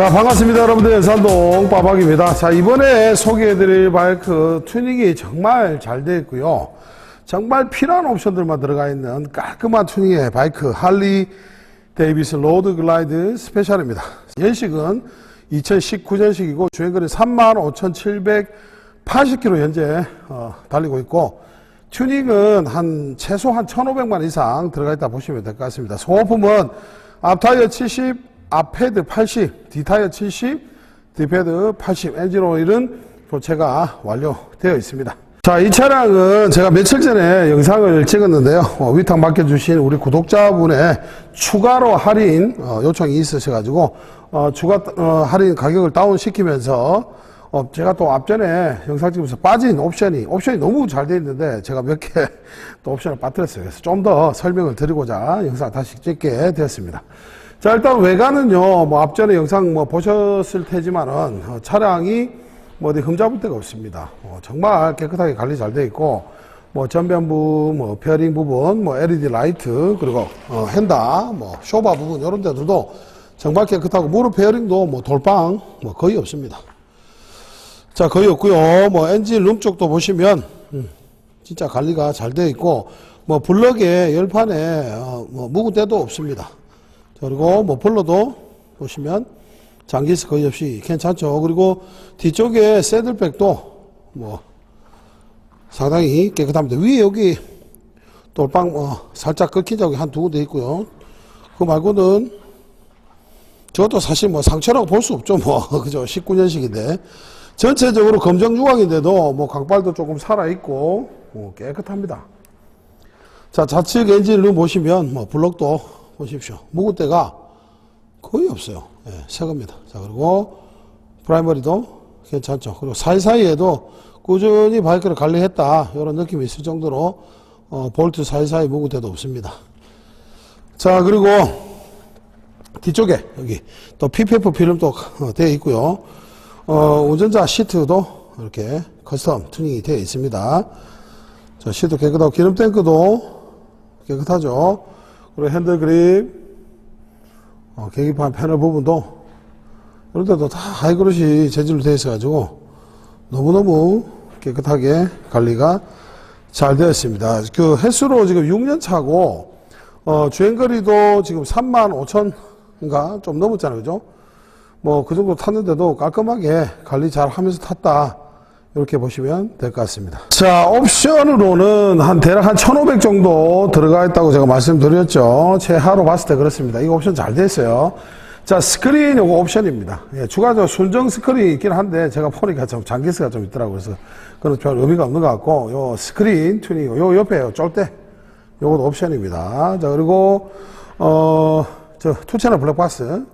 자, 반갑습니다. 여러분들. 산동 빠박입니다. 자, 이번에 소개해드릴 바이크 튜닝이 정말 잘 되어 있고요. 정말 필요한 옵션들만 들어가 있는 깔끔한 튜닝의 바이크 할리 데이비스 로드 글라이드 스페셜입니다. 연식은 2019년식이고 주행거리 35,780km 현재 어, 달리고 있고 튜닝은 한 최소 한 1,500만 이상 들어가 있다 보시면 될 것 같습니다. 소모품은 앞타이어 70, 앞헤드 80, 뒷타이어 70, 뒷헤드 80, 엔진 오일은 교체가 완료되어 있습니다. 자, 이 차량은 제가 며칠 전에 영상을 찍었는데요. 어, 위탁 맡겨주신 우리 구독자분의 추가로 할인 어, 요청이 있으셔가지고 어, 추가 어, 할인 가격을 다운시키면서 어, 제가 또 앞전에 영상 찍으면서 빠진 옵션이, 옵션이 너무 잘 돼 있는데 제가 몇 개 또 옵션을 빠뜨렸어요. 그래서 좀 더 설명을 드리고자 영상 다시 찍게 되었습니다. 자, 일단 외관은요, 뭐 앞전에 영상 뭐 보셨을 테지만은 어, 차량이 뭐 어디 흠잡을 데가 없습니다. 어, 정말 깨끗하게 관리 잘돼 있고, 뭐 전면부, 뭐 페어링 부분, 뭐 LED 라이트, 그리고 어, 핸다, 뭐 쇼바 부분 이런 데들도 정말 깨끗하고 무릎 페어링도 뭐 돌빵 뭐 거의 없습니다. 자, 거의 없고요. 뭐 엔진 룸 쪽도 보시면 음, 진짜 관리가 잘 되어 있고 뭐 블럭에 열판에 어, 뭐 묵은 데도 없습니다. 자, 그리고 뭐 볼러도 보시면 장기스 거의 없이 괜찮죠. 그리고 뒤쪽에 새들백도 뭐 상당히 깨끗합니다. 위에 여기 돌빵 뭐 살짝 긁힌 적이 한 두 군데 있고요. 그 말고는 저것도 사실 뭐 상처라고 볼 수 없죠. 뭐 그죠. 19년식인데 전체적으로 검정 유광인데도 뭐 강발도 조금 살아 있고 뭐 깨끗합니다. 자 좌측 엔진룸 보시면 뭐 블럭도 보십시오. 묵은 때가 거의 없어요. 예, 새 겁니다. 자 그리고 프라이머리도 괜찮죠. 그리고 사이사이에도 꾸준히 바이크를 관리했다 이런 느낌이 있을 정도로 어, 볼트 사이사이 묵은 때도 없습니다. 자 그리고 뒤쪽에 여기 또 PPF 필름도 어, 되어 있고요. 어, 운전자 시트도 이렇게 커스텀 튜닝이 되어 있습니다. 자, 시트 깨끗하고 기름 탱크도 깨끗하죠. 그리고 핸들 그립, 어, 계기판 패널 부분도 이런 데도 다 하이그로시 재질로 되어 있어가지고 너무너무 깨끗하게 관리가 잘 되어 있습니다. 그 횟수로 지금 6년 차고 어, 주행거리도 지금 3만 5천인가 좀 넘었잖아요. 그죠? 뭐 그 정도 탔는데도 깔끔하게 관리 잘 하면서 탔다. 이렇게 보시면 될 것 같습니다. 자, 옵션으로는 한 대략 한 1,500 정도 들어가 있다고 제가 말씀드렸죠. 최하로 봤을 때 그렇습니다. 이거 옵션 잘 됐어요. 자, 스크린 요거 옵션입니다. 예, 추가적으로 순정 스크린이 있긴 한데 제가 보니까 좀 장기스가 좀 있더라고요. 그래서 그건 별 의미가 없는 것 같고 요 스크린 튜닝 요 옆에 요 쫄대 요것도 옵션입니다. 자, 그리고 어, 저 투채널 블랙박스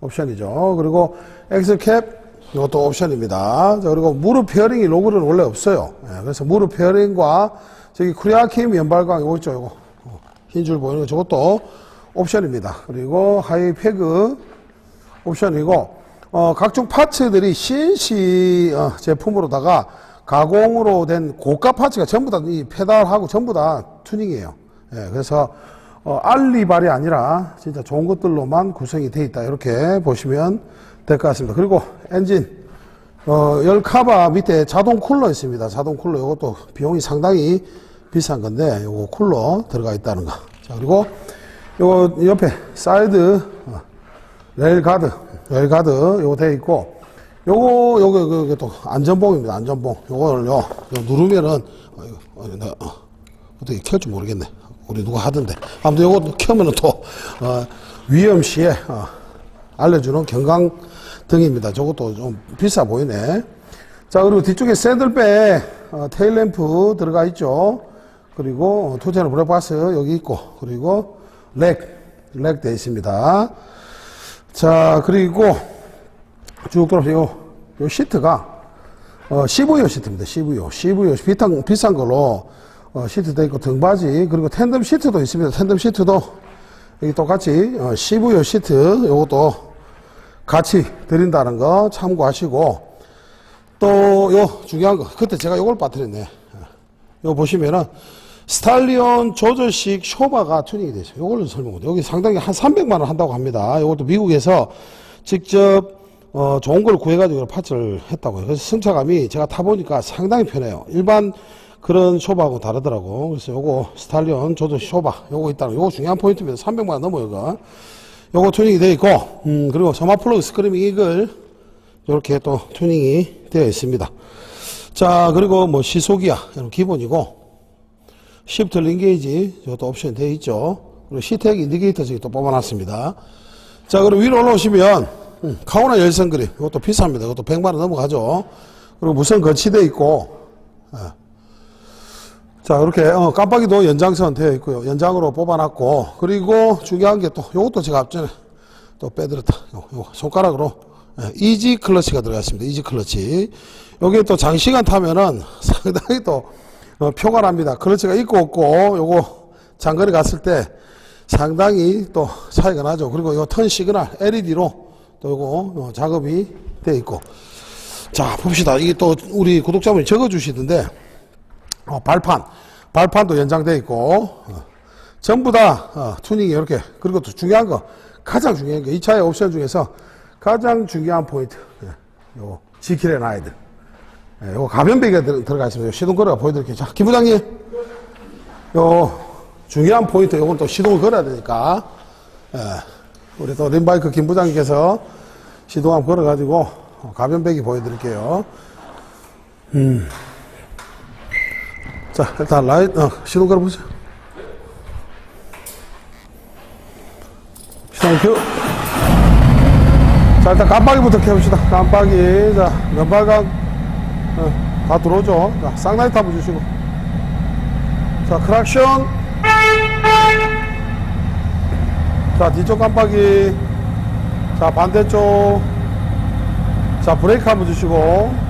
옵션이죠. 그리고 엑스캡 이것도 옵션입니다. 자, 그리고 무릎 페어링이 로그는 원래 없어요. 예, 그래서 무릎 페어링과 저기 쿠리아킴 연발광 이거 있죠. 이거 어, 흰줄 보이는 거 저것도 옵션입니다. 그리고 하이 패그 옵션이고 어, 각종 파츠들이 CNC 어, 제품으로다가 가공으로 된 고가 파츠가 전부 다 이 페달하고 전부 다 튜닝이에요. 예, 그래서 어, 알리발이 아니라 진짜 좋은 것들로만 구성이 되어 있다. 이렇게 보시면 될 것 같습니다. 그리고 엔진 어, 열 카바 밑에 자동 쿨러 있습니다. 자동 쿨러 이것도 비용이 상당히 비싼 건데 요거 쿨러 들어가 있다는 거. 자, 그리고 요거 옆에 사이드 어, 레일 가드, 레일 가드 요거 돼 있고 요거 요거 요거 또 안전봉입니다. 안전봉. 요거를 요. 요 누르면은 어, 어, 어, 어떻게 켤줄 모르겠네. 우리 누가 하던데. 아무튼 요거 켜면은 또 어, 위험 시에 어, 알려주는 경강 등입니다. 저것도 좀 비싸 보이네. 자, 그리고 뒤쪽에 새들배 어, 테일램프 들어가 있죠. 그리고 투체는 브레박스 여기 있고, 그리고 렉, 렉 되어 있습니다. 자, 그리고 쭉 돌아서 요, 요 시트가 어, CVO 시트입니다. CVO. CVO. 비싼, 비싼 걸로 어, 시트 돼 있고 등받이 그리고 텐덤 시트도 있습니다. 텐덤 시트도 여기 똑같이 어, CVO 시트 요것도 같이 드린다는 거 참고하시고 또 요 중요한 거 그때 제가 요걸 빠뜨렸네. 요 보시면은 스탈리온 조절식 쇼바가 튜닝이 되죠. 요걸로 설명을 여기 상당히 한 300만 원 한다고 합니다. 요것도 미국에서 직접 어, 좋은 걸 구해가지고 파츠를 했다고요. 그래서 승차감이 제가 타보니까 상당히 편해요. 일반 그런 쇼바하고 다르더라고. 그래서 요거 스탈리온 저도 쇼바 요거 있다는 요거 중요한 포인트입니다. 300만 원 넘어요, 이거. 요거 튜닝이 되어 있고, 음, 그리고 소마 플러그 스크리밍 이글 이렇게 또 튜닝이 되어 있습니다. 자, 그리고 뭐 시속이야. 이런 기본이고, 시프트 링게이지 이것도 옵션 되어 있죠. 그리고 시트액 인디게이터 저기 또 뽑아놨습니다. 자, 그리고 위로 올라오시면 음, 카우나 열선 그림 이것도 비쌉니다. 이것도 100만 원 넘어가죠. 그리고 무선 거치되어 있고 예. 자, 이렇게 어, 깜빡이도 연장선 되어 있고요. 연장으로 뽑아놨고 그리고 중요한 게 또 이것도 제가 앞전에 또 빼드렸다. 요, 요 손가락으로 예, 이지 클러치가 들어갔습니다. 이지 클러치. 여기 또 장시간 타면은 상당히 또 어, 표가 납니다. 클러치가 있고 없고 요거 장거리 갔을 때 상당히 또 차이가 나죠. 그리고 요 턴 시그널 LED로 또 요거 어, 작업이 되어 있고 자 봅시다. 이게 또 우리 구독자분이 적어주시던데 어, 발판 발판도 연장되어 있고 어, 전부 다 어, 튜닝이 이렇게 그리고 또 중요한 거 가장 중요한 게이 차의 옵션 중에서 가장 중요한 포인트 예, 요 지킬의 라이드 예, 요거 가변배기가 들, 들어가 있습니다. 요 시동거리가 보여드릴게요. 자, 김 부장님. 요 중요한 포인트 요건 또 시동을 걸어야 되니까 예, 우리 또 림바이크 김 부장님께서 시동 한번 걸어가지고 어, 가변배기 보여드릴게요. 음. 자, 일단 라이, 어, 시동 걸어보세요. 시동 켜. 자, 일단 깜빡이부터 켜봅시다. 깜빡이. 자, 연발각, 어, 다 들어오죠. 자, 쌍라이트 한번 주시고. 자, 크락션. 자, 뒤쪽 깜빡이. 자, 반대쪽. 자, 브레이크 한번 주시고.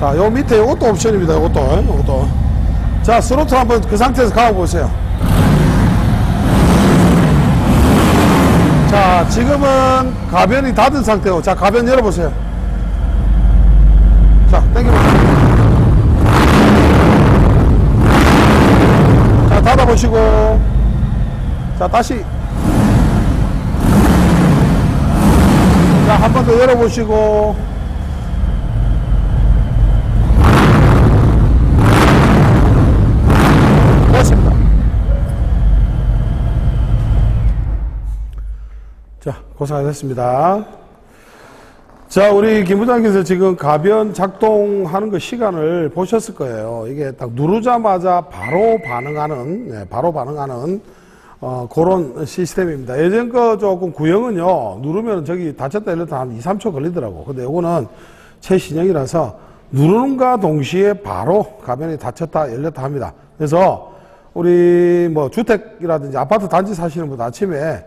자, 요 밑에 요것도 옵션입니다. 요것도. 요것도. 자, 스로틀 한번 그 상태에서 가보세요. 자, 지금은 가변이 닫은 상태고, 자, 가변 열어보세요. 자, 당겨보세요. 자, 닫아보시고. 자, 다시. 자, 한 번 더 열어보시고. 고생하셨습니다. 자, 우리 김 부장께서 지금 가변 작동하는 그 시간을 보셨을 거예요. 이게 딱 누르자마자 바로 반응하는, 네, 바로 반응하는, 어, 그런 시스템입니다. 예전 거 조금 구형은요, 누르면 저기 닫혔다 열렸다 한 2, 3초 걸리더라고. 근데 요거는 최신형이라서 누르는가 동시에 바로 가변이 닫혔다 열렸다 합니다. 그래서 우리 뭐 주택이라든지 아파트 단지 사시는 분 아침에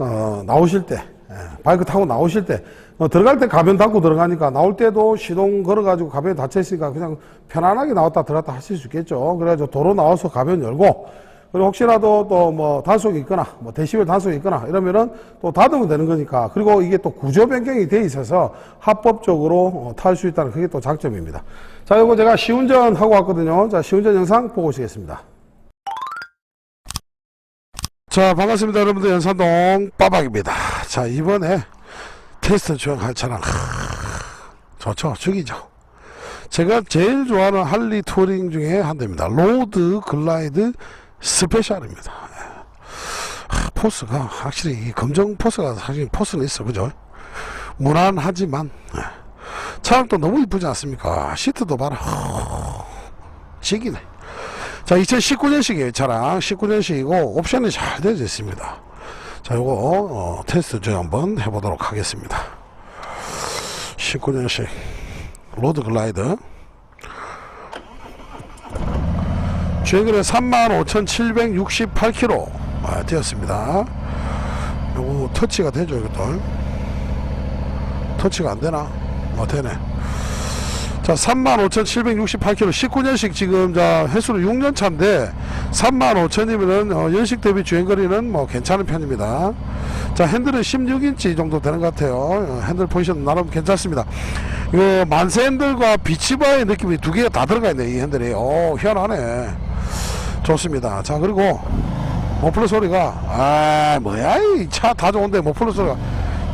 어, 나오실 때, 예, 바이크 타고 나오실 때, 어, 들어갈 때 가변 닫고 들어가니까 나올 때도 시동 걸어가지고 가변이 닫혀 있으니까 그냥 편안하게 나왔다 들어갔다 하실 수 있겠죠. 그래가지고 도로 나와서 가변 열고, 그리고 혹시라도 또 뭐 단속이 있거나, 뭐 데시벨 단속이 있거나 이러면은 또 닫으면 되는 거니까. 그리고 이게 또 구조 변경이 돼 있어서 합법적으로 탈수 있다는 그게 또 장점입니다. 자, 이거 제가 시운전 하고 왔거든요. 자, 시운전 영상 보고 오시겠습니다. 자, 반갑습니다. 여러분들. 연산동 빠박입니다. 자, 이번에 테스트 주행할 차량. 하, 좋죠. 죽이죠. 제가 제일 좋아하는 할리 투어링 중에 한 대입니다. 로드 글라이드 스페셜입니다. 하, 포스가 확실히 이 검정 포스가 사실 포스는 있어. 그죠? 무난하지만 예. 차량도 너무 이쁘지 않습니까? 시트도 봐라. 시기네. 자, 2019년식이에요, 차량. 19년식이고, 옵션이 잘 되어 있습니다. 자, 요거, 어, 테스트 좀 한번 해보도록 하겠습니다. 19년식. 로드 글라이드. 주행거리 35,768km 아, 되었습니다. 요거 터치가 되죠, 이것도. 터치가 안 되나? 어, 되네. 자, 35,768km 19년식 지금 자 횟수는 6년 차인데 35,000이면은 어, 연식 대비 주행 거리는 뭐 괜찮은 편입니다. 자, 핸들은 16인치 정도 되는 것 같아요. 어, 핸들 포지션 나름 괜찮습니다. 이 만세 핸들과 비치바의 느낌이 두 개가 다 들어가 있네, 이 핸들이. 오, 희한하네. 좋습니다. 자, 그리고 머플러 소리가 아, 뭐야, 이 차 다 좋은데 머플러 소리가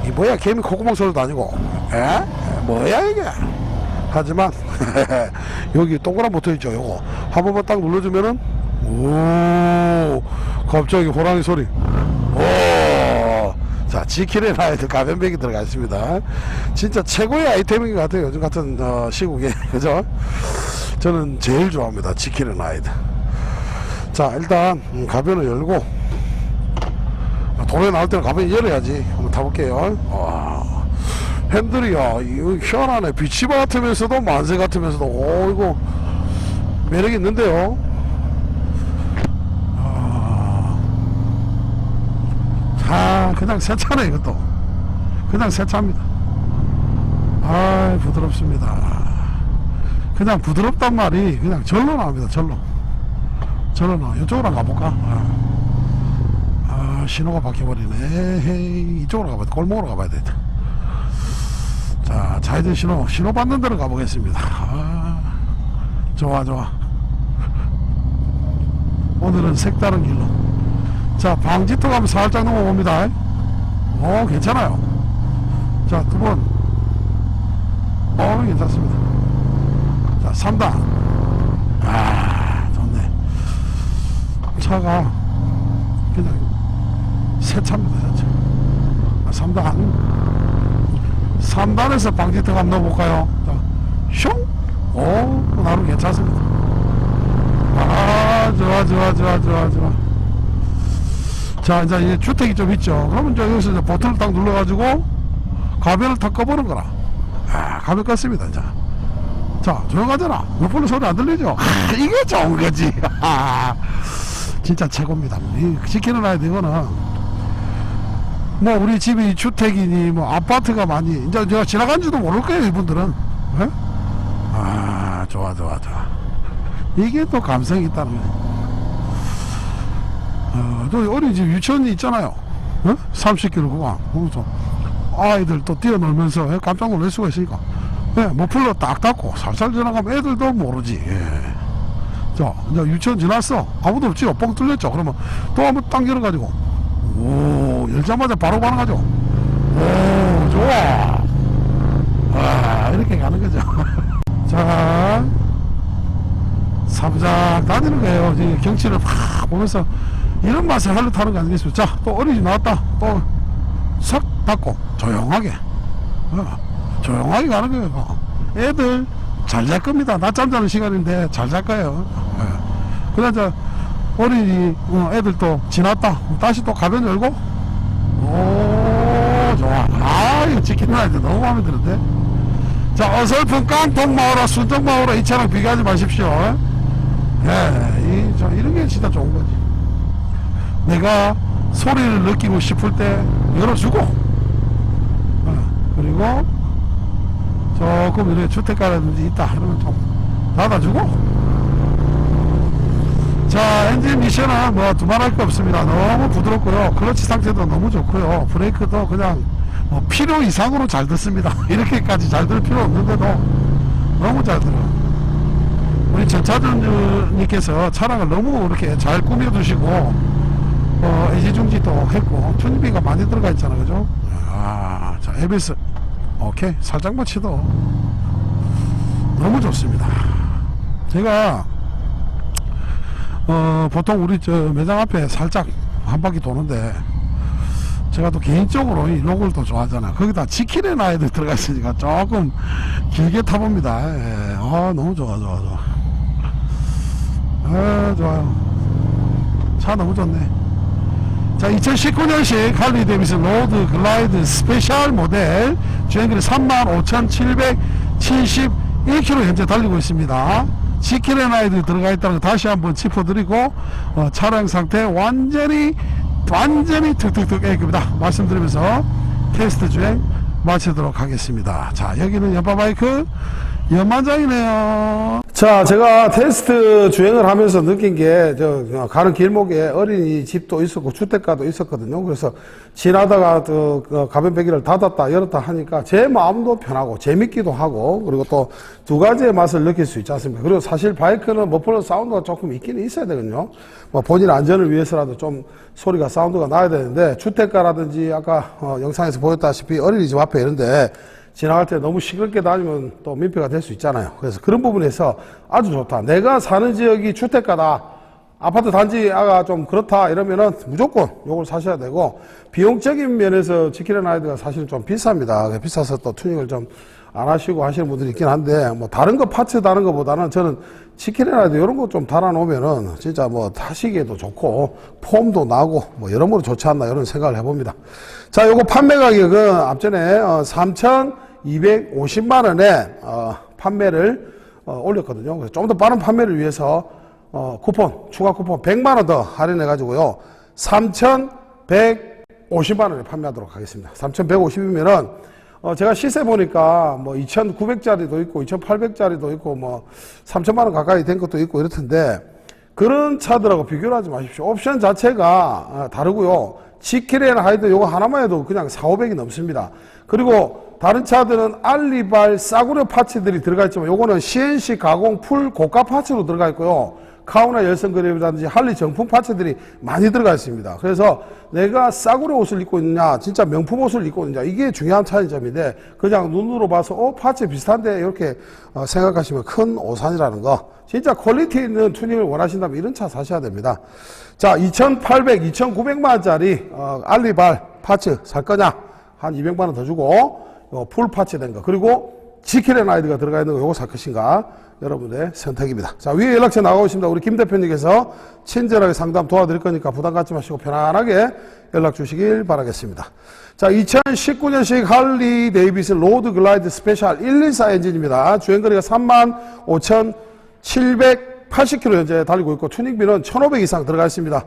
이 뭐야 개미 콧구멍 소리도 아니고 에? 뭐야 이게 하지만 여기 동그란 버튼 있죠 요거. 한 번만 딱 눌러주면은 오 갑자기 호랑이 소리. 오자 지킬의 라이트 가변백이 들어가 있습니다. 진짜 최고의 아이템인 것 같아요 요즘 같은 어, 시국에. 그죠? 저는 제일 좋아합니다 지킬의 라이트 자 일단 음, 가변을 열고 도로에 나올 때는 가변 열어야지. 한번 타볼게요. 와 핸들이야 이거 희한하네. 비치바 같으면서도 만세 같으면서도. 오 이거 매력 있는데요? 아. 그냥 새 차네 이것도. 그냥 새 차입니다. 아 부드럽습니다. 그냥 부드럽단 말이 그냥 절로 나옵니다 절로. 절로 나와 이쪽으로 가볼까? 아. 아 신호가 바뀌어버리네. 에헤이 이쪽으로 가봐야 돼. 골목으로 가봐야 되겠다 자 좌회전 신호 신호 받는 데로 가보겠습니다. 아, 좋아 좋아. 오늘은 색다른 길로. 자 방지턱 하면 살짝 넘어봅니다. 오 괜찮아요. 자 두번. 어 괜찮습니다. 자 3단 아 좋네. 차가 그냥 새 차입니다 새 차. 아, 3단 3단에서 방지턱 한번 넣어볼까요? 자, 슝! 오 나름 괜찮습니다. 아 좋아 좋아 좋아 좋아 좋아. 자 이제 이 주택이 좀 있죠. 그러면 이제 여기서 이제 버튼을 딱 눌러가지고 가변을 탁 꺼보는 거라. 아 가변 껐습니다 이제. 자 조용하잖아. 무플로 소리 안 들리죠? 아, 이게 좋은 거지. 진짜 최고입니다. 아이 이거는 뭐 우리 집이 주택이니 뭐 아파트가 많이 이제 제가 지나간지도 모를 거예요 이분들은 예? 아 좋아 좋아 좋아 이게 또 감성이 있다는 거예요 어, 또 어린이집 유치원이 있잖아요. 어? 30km 구간. 그래서 아이들 또 뛰어놀면서 예, 깜짝 놀랄 수가 있으니까. 예, 머플러 딱 닫고 살살 지나가면 애들도 모르지. 예. 자, 이제 유치원 지났어. 아무도 없지요. 뻥 뚫렸죠. 그러면 또 한번 딱 열어가지고. 오, 열자마자 바로 반응하죠. 오, 좋아. 와, 이렇게 가는 거죠. 자, 사부작 다니는 거예요. 이제 경치를 팍 보면서 이런 맛을 하려 타는 거 아니겠습니까? 자, 또 어린이 나왔다. 또 석 닫고 조용하게. 어, 조용하게 가는 거예요. 어. 애들 잘 잘 겁니다. 낮잠 자는 시간인데 잘 잘 거예요. 예. 그다음 저 어린이 어, 애들 또 지났다. 다시 또 가변 열고. 오, 좋아. 아, 이거 아이들 너무 마음에 드는데. 자, 어설픈 깡통 마오라, 순정 마오라 이 차랑 비교하지 마십시오. 예, 이, 저, 이런 게 진짜 좋은 거지. 내가 소리를 느끼고 싶을 때 열어주고, 어, 그리고 조금 이렇게 주택가라든지 있다 이러면 좀 닫아주고. 자, 엔진 미션은 뭐 두말할 거 없습니다. 너무 부드럽고요. 클러치 상태도 너무 좋고요. 브레이크도 그냥 뭐 필요 이상으로 잘 듣습니다. 이렇게까지 잘 들을 필요 없는데도 너무 잘 들어요. 우리 전차주님께서 차량을 너무 이렇게 잘 꾸며두시고 어, 애지중지도 했고 튜닝비가 많이 들어가 있잖아요. 그죠? 아, 자 에비스. 오케이. 살짝만 치도 너무 좋습니다. 제가 어, 보통 우리 저 매장 앞에 살짝 한 바퀴 도는데 제가 또 개인적으로 이 로고를 또 좋아하잖아. 거기다 지킬의 나이도 들어가 있으니까 조금 길게 타봅니다. 예. 아 너무 좋아 좋아 좋아. 아 좋아요 차 너무 좋네. 자 2019년식 할리 데이비슨 로드 글라이드 스페셜 모델 주행거리 35,771km 현재 달리고 있습니다. 지킬레나이드 들어가 있다는 거 다시 한번 짚어드리고 어, 차량 상태 완전히 완전히 툭툭툭 A급이다. 말씀드리면서 테스트 주행 마치도록 하겠습니다. 자 여기는 연파바이크 연만장이네요 자, 제가 테스트 주행을 하면서 느낀 게, 저, 어, 가는 길목에 어린이 집도 있었고, 주택가도 있었거든요. 그래서 지나다가, 그, 그 가변배기를 닫았다, 열었다 하니까 제 마음도 편하고, 재밌기도 하고, 그리고 또 두 가지의 맛을 느낄 수 있지 않습니까? 그리고 사실 바이크는 머플러 사운드가 조금 있기는 있어야 되거든요. 뭐 본인 안전을 위해서라도 좀 소리가, 사운드가 나야 되는데, 주택가라든지 아까 어, 영상에서 보였다시피 어린이집 앞에 이런데, 지나갈 때 너무 시끄럽게 다니면 또 민폐가 될 수 있잖아요. 그래서 그런 부분에서 아주 좋다. 내가 사는 지역이 주택가다. 아파트 단지가 좀 그렇다 이러면은 무조건 요걸 사셔야 되고 비용적인 면에서 지키는 아이드가 사실은 좀 비쌉니다. 비싸서 또 튜닝을 좀 안 하시고 하시는 분들이 있긴 한데 뭐 다른 거 파츠 다른 거보다는 저는 치킨이라도 이런 거 좀 달아놓으면은 진짜 뭐 타시기에도 좋고 폼도 나고 뭐 여러모로 좋지 않나 이런 생각을 해봅니다. 자, 요거 판매 가격은 앞전에 어, 3,250만 원에 어, 판매를 어, 올렸거든요. 그래서 좀 더 빠른 판매를 위해서 어, 쿠폰 추가 쿠폰 100만 원 더 할인해 가지고요. 3,150만 원에 판매하도록 하겠습니다. 3,150이면은 어, 제가 시세 보니까 뭐 2,900짜리도 있고 2,800짜리도 있고 뭐 3천만 원 가까이 된 것도 있고 이렇던데 그런 차들하고 비교를 하지 마십시오. 옵션 자체가 아, 다르고요. 지킬앤 하이드 요거 하나만 해도 그냥 4, 500이 넘습니다. 그리고 다른 차들은 알리발 싸구려 파츠들이 들어가 있지만 요거는 CNC 가공 풀 고가 파츠로 들어가 있고요. 카우나 열선 그립이라든지 할리 정품 파츠들이 많이 들어가 있습니다. 그래서 내가 싸구려 옷을 입고 있느냐, 진짜 명품 옷을 입고 있느냐, 이게 중요한 차이점인데, 그냥 눈으로 봐서, 어, 파츠 비슷한데, 이렇게 어, 생각하시면 큰 오산이라는 거. 진짜 퀄리티 있는 튜닝을 원하신다면 이런 차 사셔야 됩니다. 자, 2,800, 2,900만원짜리, 어, 알리발 파츠 살 거냐? 한 200만원 더 주고, 요 풀 파츠 된 거. 그리고 지킬앤 아이드가 들어가 있는 거 요거 살 것인가? 여러분의 선택입니다. 자, 위에 연락처 나가고 있습니다. 우리 김 대표님께서 친절하게 상담 도와드릴 거니까 부담 갖지 마시고 편안하게 연락 주시길 바라겠습니다. 자, 2019년식 할리 데이비슨 로드 글라이드 스페셜 114 엔진입니다. 주행거리가 35,780km 현재 달리고 있고 튜닝비는 1,500 이상 들어가 있습니다.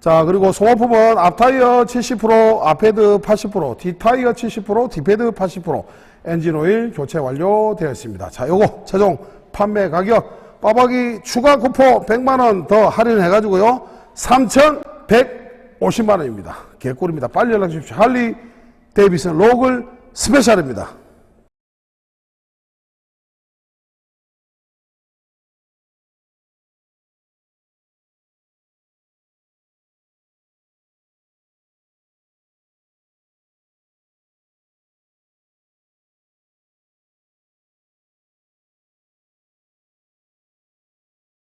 자, 그리고 소모품은 앞타이어 70%, 앞헤드 80%, 뒷타이어 70%, 뒷헤드 80%, 엔진 오일 교체 완료되어 있습니다. 자, 요거 최종 판매 가격 빠박이 추가 쿠폰 100만원 더 할인해 가지고요. 3,150만원입니다. 개꿀입니다. 빨리 연락 주십시오. 할리 데이비슨 로글 스페셜입니다.